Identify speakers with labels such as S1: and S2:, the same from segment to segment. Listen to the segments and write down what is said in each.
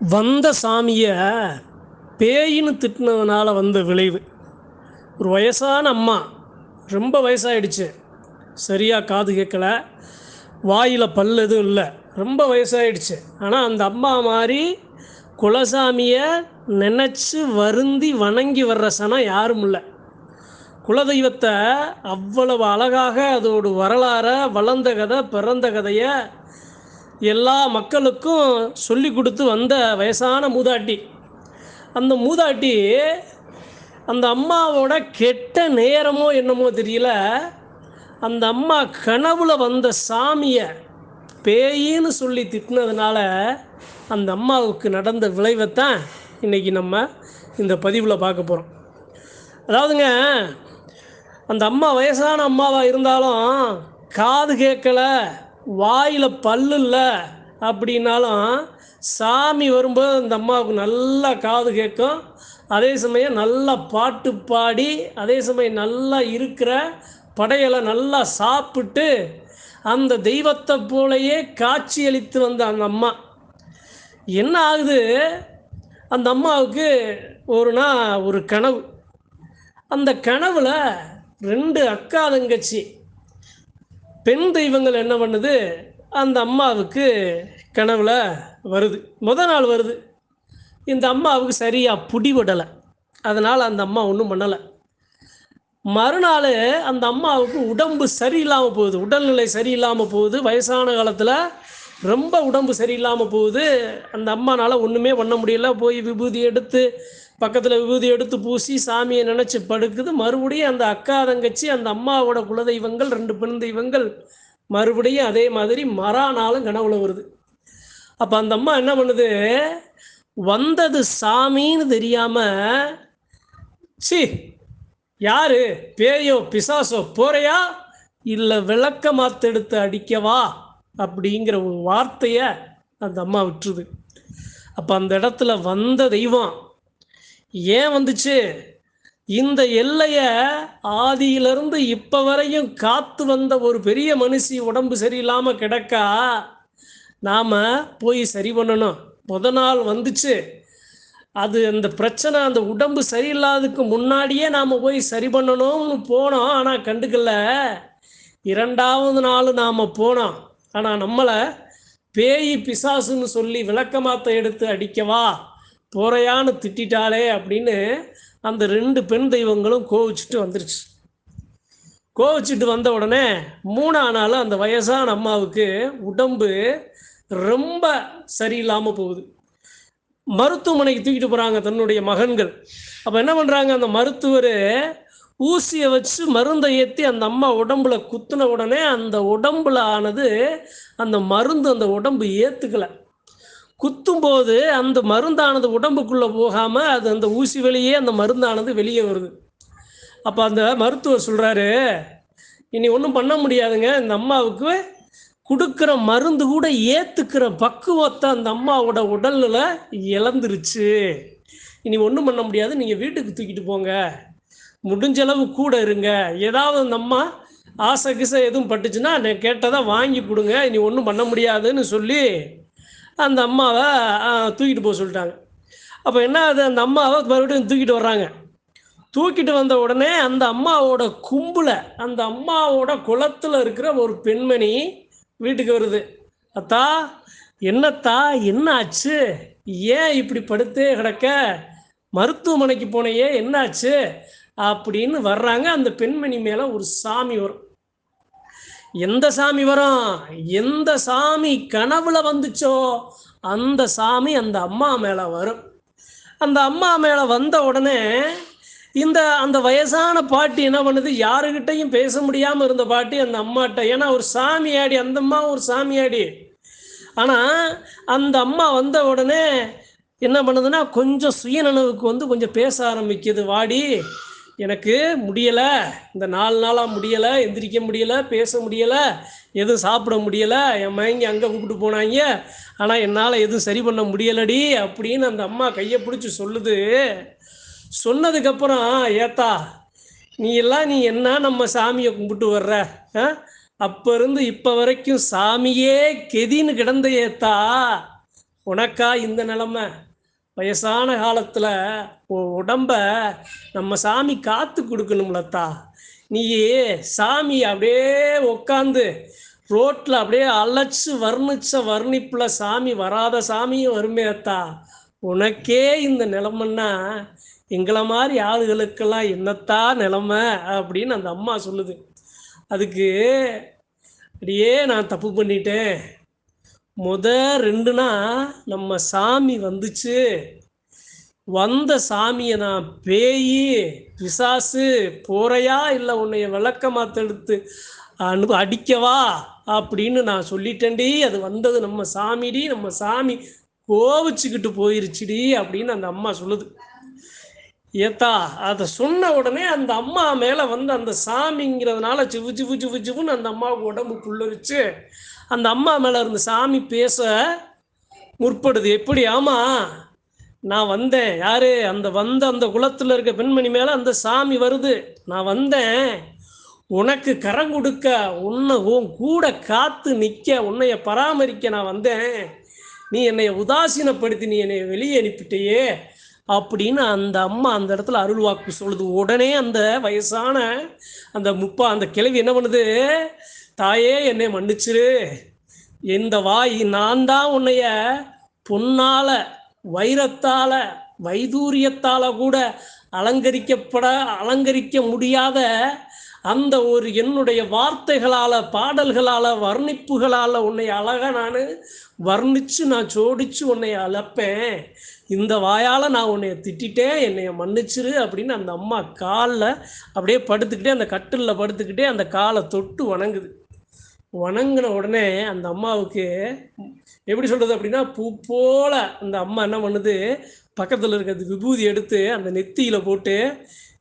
S1: வந்த சாமியை பேயின்னு திட்டினதுனால வந்த விளைவு. ஒரு வயசான அம்மா ரொம்ப வயசாயிடுச்சு. சரியாக காது கேட்கல. வாயில் பல் எதுவும் இல்லை. ரொம்ப வயசாகிடுச்சு ஆனால் அந்த அம்மா மாதிரி குலசாமியை நினச்சி வருந்தி வணங்கி வர்ற சனம் யாரும் இல்லை. குலதெய்வத்தை அவ்வளவு அழகாக அதோட வரலாறை வளர்ந்த கதை பிறந்த கதையை எல்லா மக்களுக்கும் சொல்லி கொடுத்து வந்த வயசான மூதாட்டி. அந்த மூதாட்டி அந்த அம்மாவோட கெட்ட நேரமோ என்னமோ தெரியல. அந்த அம்மா கனவுல வந்த சாமியை பேயின்னு சொல்லி திட்டினதுனால அந்த அம்மாவுக்கு நடந்த விளைவைத்தான் இன்றைக்கி நம்ம இந்த பதிவில் பார்க்க போகிறோம் அதாவதுங்க அந்த அம்மா வயசான அம்மாவாக இருந்தாலும் காது கேட்கலை. வாயில் பல்லு இல்லை அப்படின்னாலும் சாமி வரும்போது அந்த அம்மாவுக்கு நல்லா காது கேட்கும். அதே சமயம் நல்லா பாட்டு பாடி அதே சமயம் நல்லா இருக்கிற படையலை நல்லா சாப்பிட்டு அந்த தெய்வத்தை போலயே காட்சியளித்து வந்த அந்த அம்மா. என்ன ஆகுது? அந்த அம்மாவுக்கு ஒரு நாள் ஒரு கனவு. அந்த கனவில் ரெண்டு அக்கா தங்கச்சி. பெண் தெய்வங்கள் என்ன பண்ணுது? அந்த அம்மாவுக்கு கனவுல வருது. முத நாள் வருது. இந்த அம்மாவுக்கு சரியாக பிடிபடலை அதனால் அந்த அம்மா ஒன்றும் பண்ணலை. மறுநாள் அந்த அம்மாவுக்கு உடம்பு சரியில்லாமல் போகுது. உடல்நிலை சரியில்லாமல் போகுது. வயசான காலத்தில் ரொம்ப உடம்பு சரியில்லாமல் போகுது. அந்த அம்மானால் ஒன்றுமே பண்ண முடியல. போய் விபூதி எடுத்து பக்கத்தில் விபூதி எடுத்து பூசி சாமியை நினச்சி படுக்குது. மறுபடியும் அந்த அக்கா தங்கச்சி அந்த அம்மாவோட குலதெய்வங்கள் ரெண்டு பெண் தெய்வங்கள் மறுபடியும் அதே மாதிரி மறானாலும் கனவுல வருது. அப்போ அந்த அம்மா என்ன பண்ணுது? வந்தது சாமின்னு தெரியாமல் சி யாரு? பேயோ பிசாசோ போறையா இல்லை விளக்க மாத்தெடுத்து அடிக்கவா? அப்படிங்கிற ஒரு வார்த்தையை அந்த அம்மா விட்டுருது. அப்போ அந்த இடத்துல வந்த தெய்வம் ஏன் வந்துச்சு? இந்த எல்லையை ஆதியிலிருந்து இப்போ வரையும் காத்து வந்த ஒரு பெரிய மனுஷி உடம்பு சரியில்லாமல் கிடக்கா? நாம் போய் சரி பண்ணணும். முத நாள் வந்துச்சு. அது அந்த பிரச்சனை அந்த உடம்பு சரியில்லாததுக்கு முன்னாடியே நாம் போய் சரி பண்ணணும்னு போனோம். ஆனால் கண்டுக்கல. இரண்டாவது நாள் நாம் போனோம். ஆனால் நம்மளை பேய் பிசாசுன்னு சொல்லி விளக்கமாத்த எடுத்து அடிக்கவா? போறையான்னு திட்டாலே அப்படின்னு அந்த ரெண்டு பெண் தெய்வங்களும் கோவிச்சுட்டு வந்துருச்சு. கோவிச்சுட்டு வந்த உடனே மூணா நாள் அந்த வயசான அம்மாவுக்கு உடம்பு ரொம்ப சரியில்லாமல் போகுது. மருத்துவமனைக்கு தூக்கிட்டு போகிறாங்க தன்னுடைய மகன்கள். அப்போ என்ன பண்ணுறாங்க அந்த மருத்துவர் ஊசியை வச்சு மருந்தை ஏற்றி அந்த அம்மா உடம்புல குத்துன உடனே அந்த உடம்புல ஆனது அந்த மருந்து அந்த உடம்பு ஏற்றுக்கலை குத்தும்போது அந்த மருந்தானது உடம்புக்குள்ளே போகாமல் அது அந்த ஊசி வெளியே அந்த மருந்தானது வெளியே வருது. அப்போ அந்த மருத்துவர் சொல்கிறாரு இனி ஒன்றும் பண்ண முடியாதுங்க. இந்த அம்மாவுக்கு கொடுக்குற மருந்து கூட ஏற்றுக்கிற பக்குவத்தை அந்த அம்மாவோட உடல்ல இழந்துருச்சு. இனி ஒன்றும் பண்ண முடியாது. நீங்கள் வீட்டுக்கு தூக்கிட்டு போங்க. முடிஞ்ச அளவு கூட இருங்க. ஏதாவது அந்த அம்மா ஆசை கிசை எதுவும் பட்டுச்சுன்னா நான் கேட்டதை வாங்கி கொடுங்க. இனி ஒன்றும் பண்ண முடியாதுன்னு சொல்லி அந்த அம்மாவை தூக்கிட்டு போக சொல்லிட்டாங்க. அப்போ என்ன அது அந்த அம்மாவை மறுபடியும் தூக்கிட்டு வர்றாங்க. தூக்கிட்டு வந்த உடனே அந்த அம்மாவோட கும்பில் அந்த அம்மாவோட குளத்தில் இருக்கிற ஒரு பெண்மணி வீட்டுக்கு வருது. அத்தா என்னத்தா என்ன ஆச்சு ஏன் இப்படி படுத்தே கிடக்க? மருத்துவமனைக்கு போனையே என்னாச்சு? அப்படின்னு வர்றாங்க அந்த பெண்மணி மேலே ஒரு சாமி வரும். எந்த சாமி வரும் எந்த சாமி கனவுல வந்துச்சோ அந்த சாமி அந்த அம்மா மேலே வரும். அந்த அம்மா மேலே வந்த உடனே இந்த அந்த வயசான பாட்டி என்ன பண்ணுது? யாருக்கிட்டையும் பேச முடியாமல் இருந்த பாட்டி அந்த அம்மாட்ட ஏன்னா ஒரு சாமியாடி அந்த அம்மா ஒரு சாமியாடி ஆனால் அந்த அம்மா வந்த உடனே என்ன பண்ணுதுன்னா கொஞ்சம் சுயநனவுக்கு வந்து கொஞ்சம் பேச ஆரம்பிக்குது. வாடி எனக்கு முடியலை இந்த நாலு நாளாக முடியலை எந்திரிக்க முடியலை பேச முடியலை எதுவும் சாப்பிட முடியலை என் மயங்கி அங்கே கூப்பிட்டு போனாங்க. ஆனால் என்னால் எதுவும் சரி பண்ண முடியலடி அப்படின்னு அந்த அம்மா கையை பிடிச்சி சொல்லுது. சொன்னதுக்கப்புறம் ஏத்தா நீ எல்லாம் நீ என்ன நம்ம சாமியை கும்பிட்டு வர்ற? ஆ? இருந்து இப்போ வரைக்கும் சாமியே கெதின்னு கிடந்த ஏத்தா. உனக்கா இந்த நிலமை? வயசான காலத்தில் உடம்ப நம்ம சாமி காத்து கொடுக்கணும்லத்தா நீ சாமி அப்படியே உக்காந்து ரோட்டில் அப்படியே அலைச்சு வர்ணிச்ச வர்ணிப்பில் சாமி வராத சாமியும் வருமே அத்தா உனக்கே இந்த நிலமன்னா எங்களை மாதிரி ஆளுகளுக்கெல்லாம் என்னத்தா நிலமை அப்படின்னு அந்த அம்மா சொல்லுது. அதுக்கு அப்படியே நான் தப்பு பண்ணிட்டேன். முத ரெண்டுனா நம்ம சாமி வந்துச்சு. வந்த சாமியை நான் பேயி பிசாசு போறையா இல்லை உன்னைய விளக்க தடுத்து அனு அடிக்கவா அப்படின்னு நான் சொல்லிட்டேன்டி. அது வந்தது நம்ம சாமிடி. நம்ம சாமி கோவிச்சுக்கிட்டு போயிருச்சுடி அப்படின்னு அந்த அம்மா சொல்லுது. ஏத்தா அதை சொன்ன உடனே அந்த அம்மா மேலே வந்து அந்த சாமிங்கிறதுனால சிவு சிவு சிவு சிவுன்னு அந்த அம்மாவுக்கு உடம்பு புல்லரிச்சு அந்த அம்மா மேலே இருந்த சாமி பேச முற்படுது. எப்படி? ஆமா நான் வந்தேன். யாரு? அந்த வந்த அந்த குளத்தில் இருக்க பெண்மணி மேலே அந்த சாமி வருது. நான் வந்தேன். உனக்கு கரம் கொடுக்க உன்னை உன் கூட காத்து நிற்க உன்னைய பராமரிக்க நான் வந்தேன். நீ என்னை உதாசீனப்படுத்தி நீ என்னை வெளியே அனுப்பிட்டியே. அப்படின்னு அந்த அம்மா அந்த இடத்துல அருள் வாக்கு சொல்லுது. உடனே அந்த வயசான அந்த முப்பா அந்த கிழவி என்ன பண்ணுது? தாயே என்னை மன்னிச்சிரு. இந்த வாய் நான் தான் உன்னைய பொன்னால வைரத்தால வைதூரியத்தால கூட அலங்கரிக்கப்பட அலங்கரிக்க முடியாத அந்த ஒரு என்னுடைய வார்த்தைகளால் பாடல்களால் வர்ணிப்புகளால் உன்னை அழகாக நான் வர்ணித்து நான் ஜோடிச்சு உன்னை அழப்பேன் இந்த வாயால் நான் உன்னைய திட்டிட்டே என்னைய மன்னிச்சிரு அப்படின்னு அந்த அம்மா காலில் அப்படியே படுத்துக்கிட்டே அந்த கட்டிலில் படுத்துக்கிட்டே அந்த காலை தொட்டு வணங்குது. வணங்கின உடனே அந்த அம்மாவுக்கு எப்படி சொல்கிறது அப்படின்னா பூ போல அந்த அம்மா என்ன பண்ணுது? பக்கத்தில் இருக்கிறது விபூதி எடுத்து அந்த நெத்தியில் போட்டு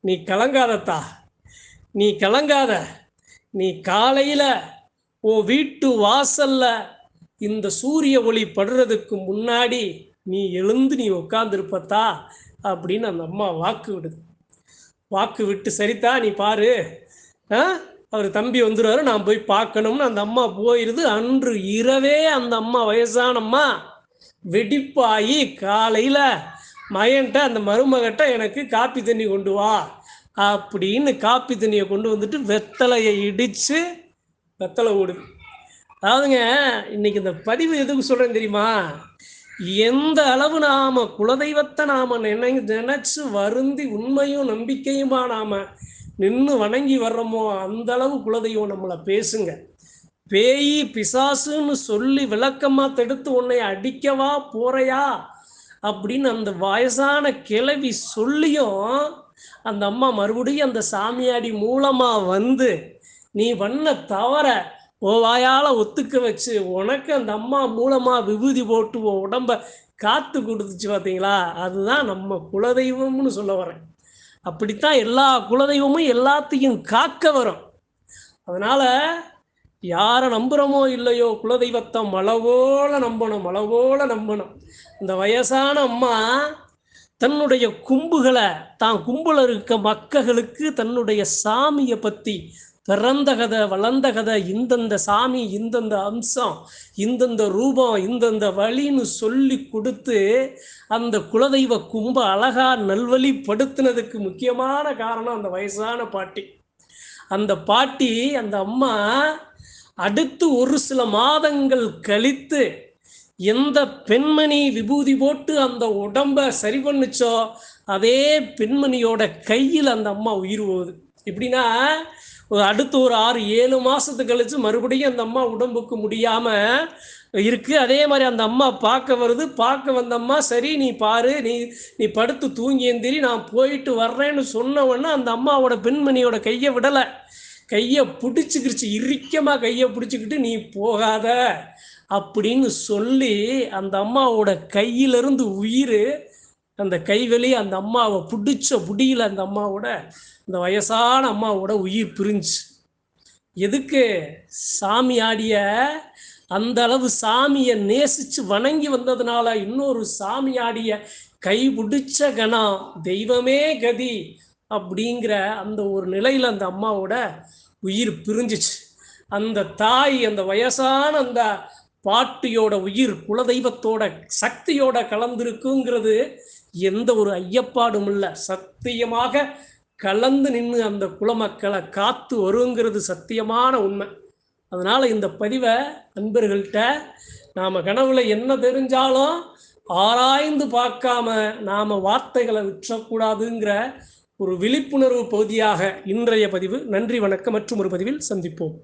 S1: நீ கலங்காதத்தா நீ கலங்காத நீ காலையில் உன் வீட்டு வாசலில் இந்த சூரிய ஒளி படுறதுக்கு முன்னாடி நீ எழுந்து நீ உட்காந்துருப்பத்தா அப்படின்னு அந்த அம்மா வாக்கு விடுது. வாக்கு விட்டு சரித்தா நீ பாரு. ஆ? அவர் தம்பி வந்துடுவாரு நான் போய் பார்க்கணும்னு அந்த அம்மா போயிருது. அன்று இரவே அந்த அம்மா வயசானம்மா. வெடிப்பாகி காலையில் மயன்ட்ட அந்த மருமகட்ட எனக்கு காப்பி தண்ணி கொண்டு வா அப்படின்னு காப்பி தண்ணியை கொண்டு வந்துட்டு வெத்தலையை இடித்து வெத்தலை ஓடுது. அதாவதுங்க இன்னைக்கு இந்த பதிவு எதுக்கு சொல்கிறேன் தெரியுமா? எந்த அளவு நாம குலதெய்வத்தை நாம நினை நினைச்சு வருந்தி உண்மையும் நம்பிக்கையுமா நாம நின்று வணங்கி வர்றோமோ அந்த அளவு குலதெய்வம் நம்மளை பேசுங்க. பேய் பிசாசுன்னு சொல்லி விளக்கமா தடுத்து உன்னை அடிக்கவா போறையா? அப்படின்னு அந்த வயசான கிளவி சொல்லியும் அந்த அம்மா மறுபடியும் அந்த சாமியாடி மூலமா வந்து நீ பண்ண தவற ஓ வாயால் ஒத்துக்க வச்சு உனக்கு அந்த அம்மா மூலமாக விபூதி போட்டு உன் உடம்ப காத்து கொடுத்துச்சு பார்த்தீங்களா அதுதான் நம்ம குலதெய்வம்னு சொல்ல வரேன். அப்படித்தான் எல்லா குலதெய்வமும் எல்லாத்தையும் காக்க வரும். அதனால் யாரை நம்புகிறோமோ இல்லையோ குலதெய்வத்தை மலவோல நம்பணும் மலவோல நம்பணும். இந்த வயசான அம்மா தன்னுடைய கும்புகளை தான் கும்பல இருக்க மக்களுக்கு தன்னுடைய சாமியை பற்றி பிறந்த கதை வளர்ந்த கதை இந்தந்த சாமி இந்தந்த அம்சம் இந்தந்த ரூபம் இந்தந்த வழின்னு சொல்லி கொடுத்து அந்த குலதெய்வ கும்ப அழகா நல்வழிப்படுத்தினதுக்கு முக்கியமான காரணம் அந்த வயசான பாட்டி. அந்த பாட்டி அந்த அம்மா அடுத்து ஒரு சில மாதங்கள் கழித்து எந்த பெண்மணி விபூதி போட்டு அந்த உடம்ப சரி பண்ணுச்சோ அதே பெண்மணியோட கையில் அந்த அம்மா உயிர் போகுது. எப்படின்னா அடுத்து ஒரு ஆறு ஏழு மாசத்து கழிச்சு மறுபடியும் அந்த அம்மா உடம்புக்கு முடியாம இருக்கு. அதே மாதிரி அந்த அம்மா பார்க்க வருது. பார்க்க வந்த அம்மா சரி நீ பாரு. நீ நீ படுத்து தூங்கி எந்திரி. நான் போயிட்டு வர்றேன்னு சொன்ன உடனே அந்த அம்மாவோட பெண்மணியோட கையை விடலை. கையை பிடிச்சிக்கிருச்சு. இறுக்கமாக கையை பிடிச்சிக்கிட்டு நீ போகாத. அப்படின்னு சொல்லி அந்த அம்மாவோட கையிலிருந்து உயிர் அந்த கைவெளி அந்த அம்மாவை பிடிச்ச புடியில் அந்த அம்மாவோட இந்த வயசான அம்மாவோட உயிர் பிரிஞ்சு. எதுக்கு சாமி ஆடிய அந்த அளவு சாமியை நேசிச்சு வணங்கி வந்ததுனால இன்னொரு சாமி ஆடிய கை பிடிச்ச கணம் தெய்வமே கதி அப்படிங்கிற அந்த ஒரு நிலையில் அந்த அம்மாவோட உயிர் பிரிஞ்சிச்சு. அந்த தாய் அந்த வயசான அந்த பாட்டியோட உயிர் குலதெய்வத்தோட சக்தியோட கலந்திருக்குங்கிறது எந்த ஒரு ஐயப்பாடும் இல்லை. சத்தியமாக கலந்து நின்று அந்த குலமக்களை காத்து வருங்கிறது சத்தியமான உண்மை. அதனால் இந்த பதிவை அன்பர்கள்ட்ட நாம் கனவுல என்ன தெரிஞ்சாலும் ஆராய்ந்து பார்க்காம நாம் வார்த்தைகளை விற்றக்கூடாதுங்கிற ஒரு விழிப்புணர்வு பகுதியாக இன்றைய பதிவு. நன்றி வணக்கம் மற்றும் ஒரு பதிவில் சந்திப்போம்.